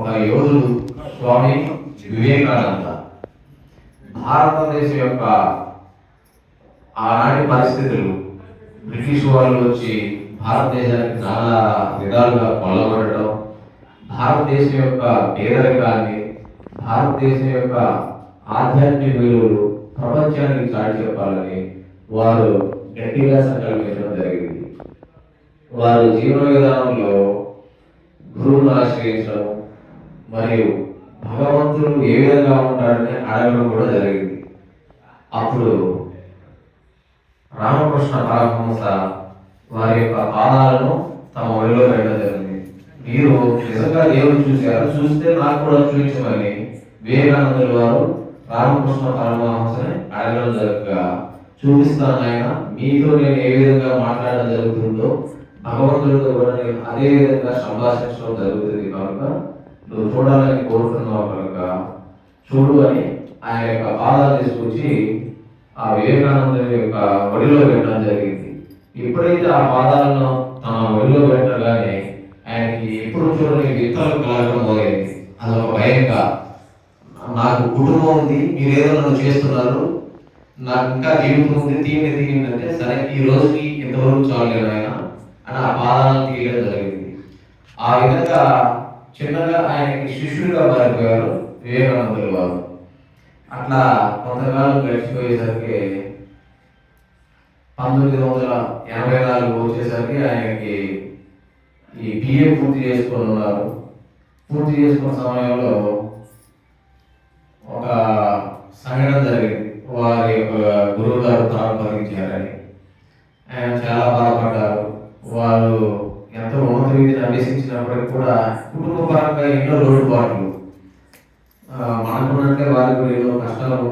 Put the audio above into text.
ఒక యోధుడు స్వామి వివేకానంద. భారతదేశం యొక్క ఆనాటి పరిస్థితులు బ్రిటిష్ వాళ్ళు వచ్చి భారతదేశానికి చాలా విధాలుగా కొల్లగొట్టడం భారతదేశం యొక్క పేదరికాన్ని భారతదేశం యొక్క ఆధ్యాత్మిక విలువలు ప్రపంచానికి చాటి చెప్పాలని వారు గట్టిగా సంకల్పించడం జరిగింది. వారి జీవన విధానంలో గురువును ఆశ్రయించడం మరియు భగవంతుడు ఏ విధంగా ఉంటాడని అడగడం కూడా జరిగింది. అప్పుడు రామకృష్ణ పరమహంస వారి యొక్క పాదాలను తమ ఒడిలో పెట్టడం జరిగింది. మీరు నిజంగా దేవుడు చూశారు. చూస్తే నాకు కూడా చూపించమని వివేకానందులు వారు రామకృష్ణ పరమహంసని అడగడం జరగగా చూపిస్తాను ఆయన మీతో నేను ఏ విధంగా మాట్లాడడం జరుగుతుందో భగవంతుడితో కూడా నేను అదే విధంగా సంభాషించడం జరుగుతుంది కనుక నువ్వు చూడాలని కోరుతున్నావు కనుక చూడు అని ఆయన యొక్క పాదాలు తీసుకొచ్చి ఆ వివేకానందుని యొక్క ఒడిలో పెట్టడం జరిగింది. ఎప్పుడైతే ఆ పాదాలను తన ఒడిలో పెట్టగానే ఆయనకి ఎప్పుడు చూడని విత్తలు కలగడం మొదలైంది. అదొక భయంగా నాకు కుటుంబం ఉంది మీరు ఏదో నన్ను చేస్తున్నారు నాకు ఇంకా జీవితం ఉంది తీయండి తీయండి అంటే సరే ఈ రోజుకి ఇంతవరకు చాలేదు ఆయన అని ఆ పాదాలను తీయడం జరిగింది. ఆ విధంగా చిన్నగా ఆయనకి శిష్యుడిగా మారిపోయారు వివేకానందుల వారు. అట్లా కొంతకాలం గడిచిపోయేసరికి పంతొమ్మిది వందల ఎనభై నాలుగు వచ్చేసరికి ఆయనకి ఈ బిఏ పూర్తి చేసుకొని ఉన్నారు. పూర్తి చేసుకున్న సమయంలో ఒక సంఘటన జరిగింది. వారి యొక్క గురువు గారు ప్రారంభించారని ఆయన చాలా బాధపడ్డారు. వారు ఎంతో మీద విధిని అభ్యసించినప్పటికీ కూడా కుటుంబ పరంగా ఎన్నో లోటుపాట్లు. ఆ, మనకున్నట్టే వారికి ఎన్నో కష్టాలు